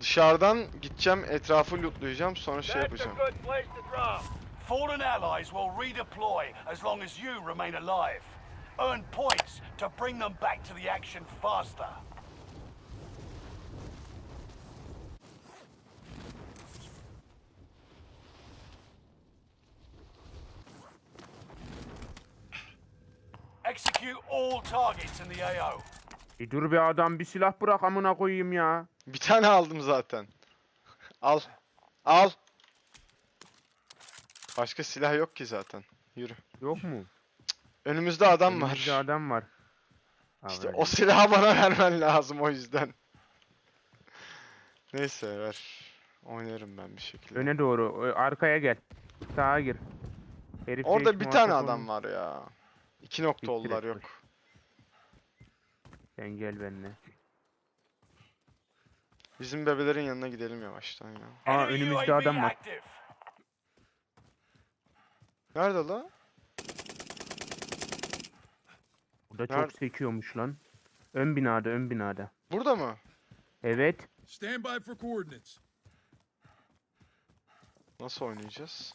Dışarıdan gideceğim etrafı lootlayacağım sonra şey yapacağım. Fallen allies will redeploy as long as you remain alive. Earn points to bring them back to the action faster. Execute all targets in the AO. Bir dur be adam bir silah bırak amına koyayım ya. Bir tane aldım zaten. Al. Al. Başka silah yok ki zaten. Yürü. Yok mu? Önümüzde adam var. Önümüzde adam var. İşte o silahı bana vermen lazım o yüzden. Neyse ver. Oynarım ben bir şekilde. Öne doğru. Arkaya gel. Sağa gir. Herifle Orada bir tane adam var ya. İki nokta oldular yok. Sen gel benimle. Bizim bebelerin yanına gidelim yavaştan ya. Aa önümüzde adam var. Nerede la? Burada çok Nerede? sekiyormuş lan. Ön binada, ön binada. Burada mı? Evet. Stand by for coordinates. Nasıl oynayacağız?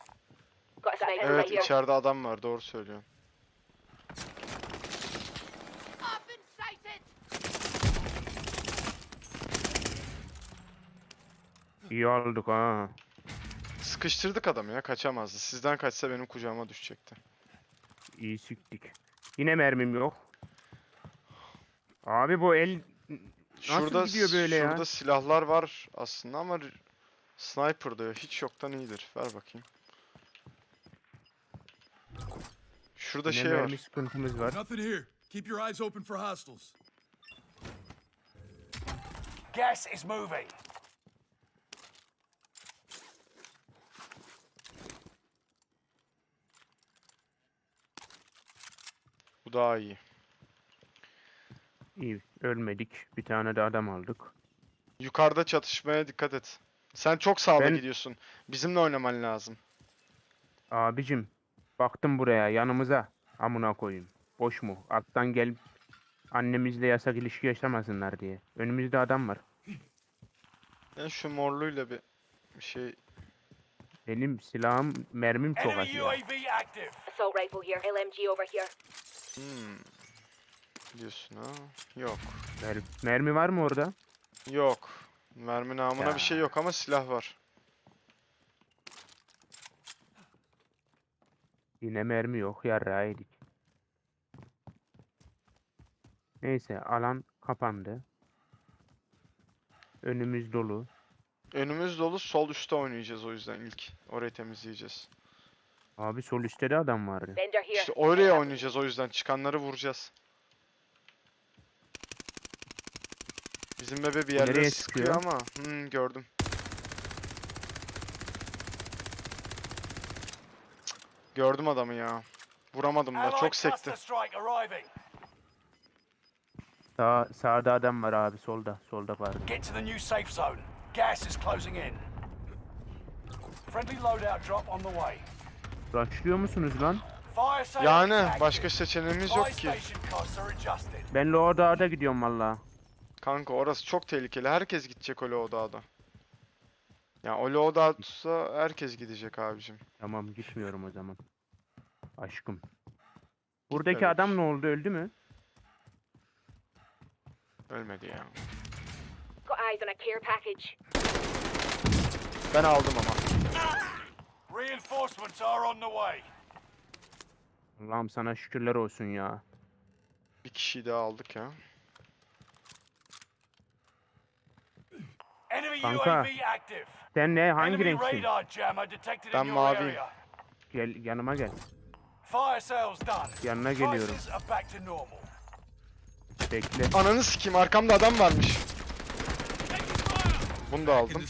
Evet içeride adam var doğru söylüyorsun. İyi aldık ha. Sıkıştırdık adamı ya kaçamazdı. Sizden kaçsa benim kucağıma düşecekti. İyi siktik. Yine mermim yok. Abi bu el Nasıl Şurada gidiyor böyle ya? şurada silahlar var aslında ama sniper diyor. Hiç yoktan iyidir. Ver bakayım. Şurada yine şey var. mermi sıkıntımız var. Nothing here. Keep your eyes open for hostiles. Gas is moving. Bu daha iyi. İyi ölmedik. Bir tane de adam aldık. Yukarıda çatışmaya dikkat et. Sen çok sağda Ben- gidiyorsun. Bizimle oynaman lazım. Abicim baktım buraya yanımıza. Amına koyayım. Boş mu? Alttan gel annemizle yasak ilişki yaşamasınlar diye. Önümüzde adam var. Ben şu morluyla bir bir şey Benim silahım mermim çok az Enemy ya. UAV active. Assault rifle here. LMG over here. Hmm. diyorsun ha. Yok. Mer- mermi var mı orada? Yok. Mermi namına Ya. bir şey yok ama silah var. Yine mermi yok. Yarrağı yedik. Neyse alan kapandı. Önümüz dolu. Önümüz dolu sol üstte oynayacağız o yüzden ilk. Orayı temizleyeceğiz. Abi sol üstte de adam vardı. Vendor here. İşte oraya oynayacağız o yüzden. Çıkanları vuracağız. Bizim bebe bir yerlere Nereye sıkıyor sıkıyor? ama. Hmm, gördüm. Cık, Gördüm adamı ya. Vuramadım da çok sekti. Sağ, sağda adam var abi solda. Solda pardon. Get to the new safe zone. Gas is closing in. Friendly loadout drop on the way. Rushlıyor musunuz lan? Yani başka seçeneğimiz yok ki. Ben Loğa Dağı'da gidiyorum valla. Kanka orası çok tehlikeli. Herkes gidecek o Loğdağ'da. Ya o Loğdağ tutsa herkes gidecek abicim. Tamam gitmiyorum o zaman. Aşkım. Buradaki Gitmemiş. adam ne oldu öldü mü? Ölmedi ya. Ben aldım ama. Reinforcements are on the way. Allah'ım sana şükürler olsun ya. Bir kişiyi daha aldık ya. Enemy Kanka, UAV active. Sen ne hangi Enemy renksin? radar jammer detected Ben in your maviyim. area. Gel yanıma gel. Fire sales done. Yanına geliyorum. Prices are back to normal. Bekle. Ananı sikeyim arkamda adam varmış. Bunu da In aldım.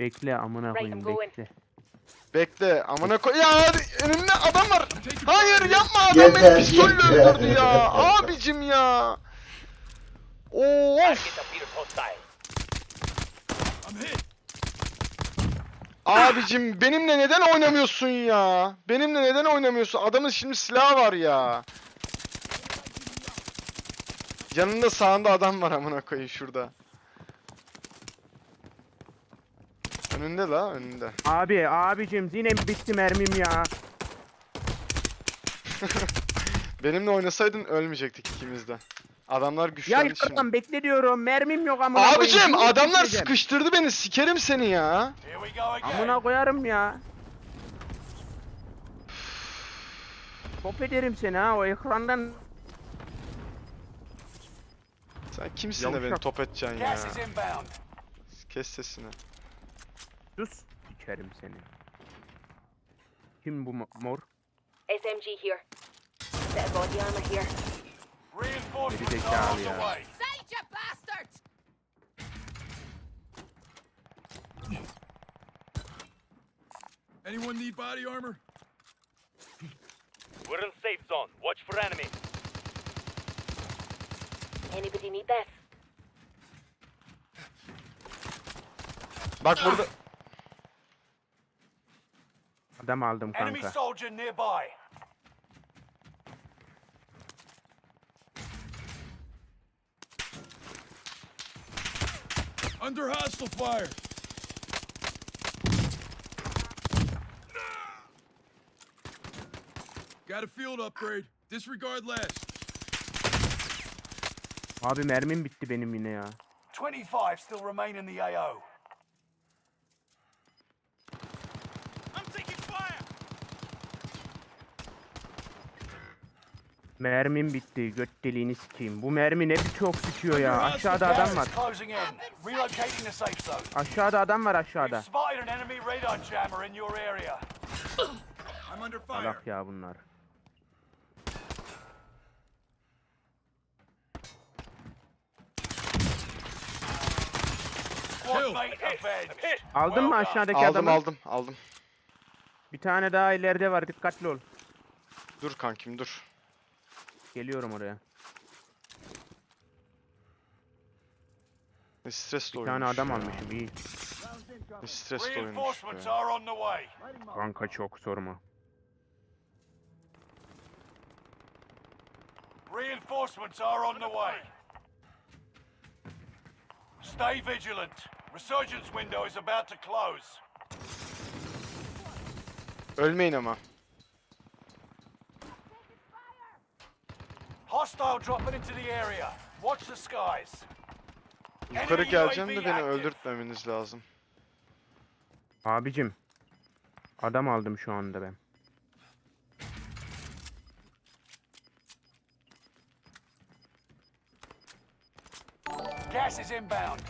Bekle amına Right, koyayım I'm going. bekle. Bekle amına koy. Ya önümde adam var. Hayır yapma adam beni pistolle öldürdü ya. Abicim ya. Of. Abicim benimle neden oynamıyorsun ya? Benimle neden oynamıyorsun? Adamın şimdi silahı var ya. Yanında sağında adam var amına koyayım şurada. Önünde la önünde. Abi abicim yine bitti mermim ya. Benimle oynasaydın ölmeyecektik ikimiz de. Adamlar Ya güçlendi şimdi. yukarıdan bekle diyorum. Mermim yok amına koyayım. Abicim Şimdi adamlar sıkıştırdı beni. Sikerim seni ya. Here we go again. Amına koyarım ya. Top ederim seni ha o ekrandan. Sen kimsin de beni Yavşak. top edeceksin ya. Gas is inbound. Kes sesini. Sus. İçerim seni. Kim bu mo- mor? SMG here. Bit of body armor here. Reinforcements Geri are on zekalı the way. Sage, you bastard! Anyone need body armor? We're in safe zone. Watch for enemy. Anybody need this? Bak burada. Adam aldım Enemy kanka. soldier nearby. Under hostile fire. Got a field upgrade. Disregard last. Abi mermim bitti benim yine ya. 25 still remain in the AO. I'm taking fire. Mermim bitti. Göt deliğini sikeyim. Bu mermi ne çok bitiyor ya. Aşağıda adam var. Aşağıda adam var aşağıda. Salak ya bunlar. Aldın mı aşağıdaki Aldım adamı? aldım aldım. Bir tane daha ileride var. Dikkatli ol. Dur kankim dur. Geliyorum oraya. Ne stresli Bir oyunmuş tane adam ya. almışım. iyi. Ne stresli oyunmuş Reinforcements ya. are on the way. Kanka çok sorma. Reinforcements are on the way. Stay vigilant. Resurgence window is about to close. Ölmeyin ama. Hostile dropping into the area. Watch the skies. Yukarı geleceğim de beni öldürtmemeniz lazım. Abicim. Adam aldım şu anda ben. Gas is inbound.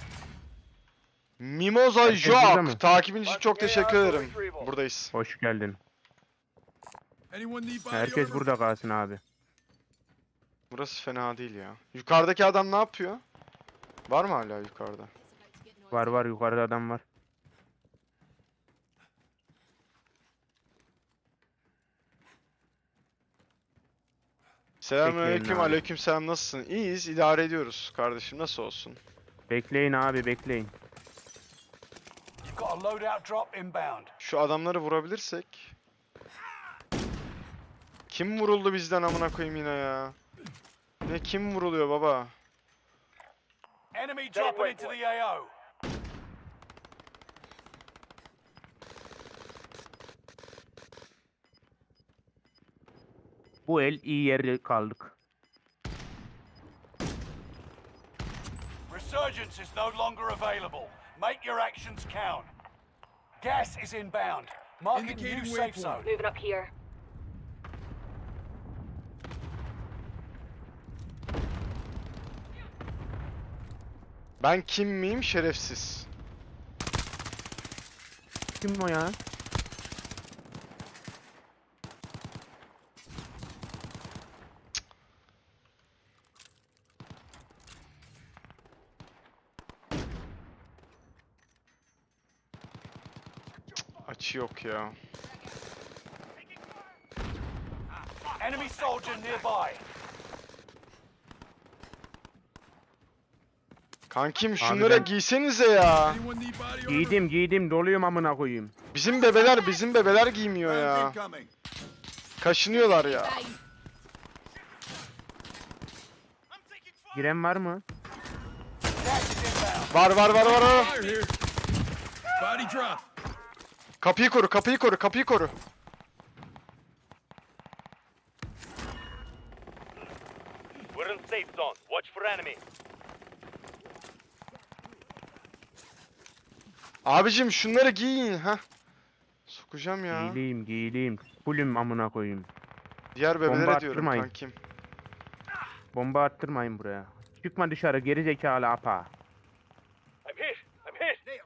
Mimoza Herkes burada mı? Jock. Takibin için çok teşekkür ederim. Buradayız. Hoş geldin. Herkes burada kalsın abi. Burası fena değil ya. Yukarıdaki adam ne yapıyor? Var mı hala yukarıda? Var var yukarıda adam var. Selamünaleyküm, abi. aleykümselam nasılsın? İyiyiz, idare ediyoruz kardeşim. Nasıl olsun? Bekleyin abi bekleyin. Şu adamları vurabilirsek. Kim vuruldu bizden amına koyayım yine ya? Ne kim vuruluyor baba? Enemy dropping into the AO. Bu el iyi yerde kaldık. Resurgence is no longer available. Make your actions count. Gas is inbound. Marking new safe zone. Moving up here. Ben kim miyim şerefsiz? Kim o ya? Açı yok ya. Enemy soldier nearby. Kankim şunlara ben- giysenize ya. Giydim giydim doluyum amına koyayım. Bizim bebeler bizim bebeler giymiyor ya. Kaşınıyorlar ya. Giren var mı? Var var var var var. Body drop. Kapıyı koru, kapıyı koru, kapıyı koru. We're in safe zone. Watch for enemy. Abicim şunları giyin ha. Sokacağım ya. Giyileyim giyileyim. Fullüm amına koyayım. Diğer bebelere Bomba diyorum attırmayın. kankim. Bomba attırmayın buraya. Çıkma dışarı geri zekalı apa. I'm hit. I'm hit.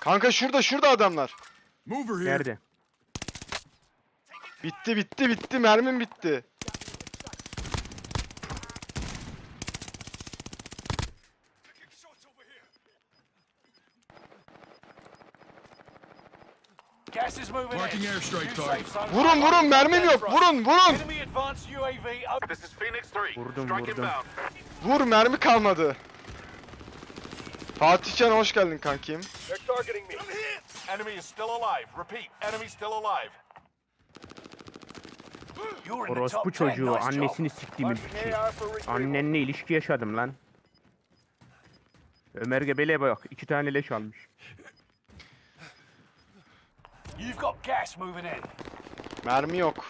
Kanka şurada, şurada adamlar. Mover here. Nerede? Bitti, bitti, bitti. Mermim bitti. Marking airstrike target. Vurun, vurun. Mermim yok. Vurun, vurun. Enemy advanced UAV up. This is Phoenix 3. Vurdum vurdum. Vur, mermi kalmadı. Fatihcan hoş geldin kankim. They're targeting me. Enemy is still alive. Repeat. Enemy still alive. Orospu top 10. çocuğu annesini siktiğimin piçi. Annenle ilişki yaşadım lan. Ömer Gebele'ye bak iki tane leş almış. You've got gas moving in. Mermi yok.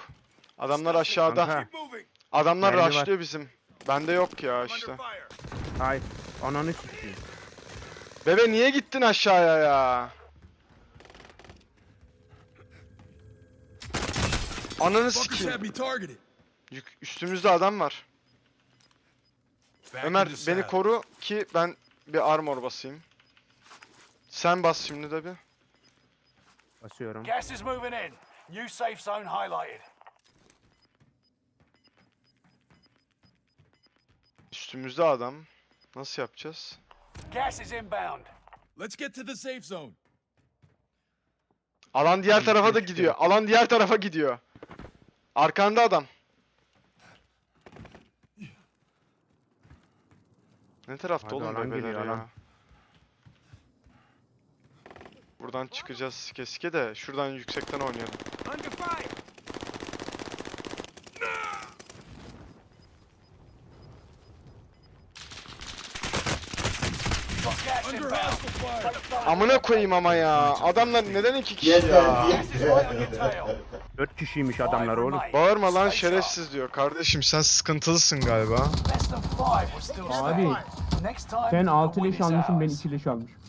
Adamlar aşağıda. Kanka. Adamlar Mermi var. rushlıyor bizim. Bende yok ya işte. Hayır. Ananı sikeyim. Bebe niye gittin aşağıya ya? Ananı sikeyim. Yük- Üstümüzde adam var. Ömer beni koru ki ben bir armor basayım. Sen bas şimdi de bir. Basıyorum. Gas is moving in. New safe zone highlighted. Üstümüzde adam. Nasıl yapacağız? Gas is inbound. Let's get to the safe zone. Alan diğer tarafa da gidiyor. Alan diğer tarafa gidiyor. Arkanda adam. Ne tarafta Hadi oğlum alan bebeler geliyor, ya? alan. Buradan çıkacağız sike sike de şuradan yüksekten oynayalım. Under fire. Under. Amına koyayım ama ya. Adamlar neden iki kişi Yeter, ya? Dört kişiymiş adamlar oğlum. Bağırma lan şerefsiz diyor. Kardeşim sen sıkıntılısın galiba. Abi, the 6 win leş is almışsın ben ours. 2 leş almışım.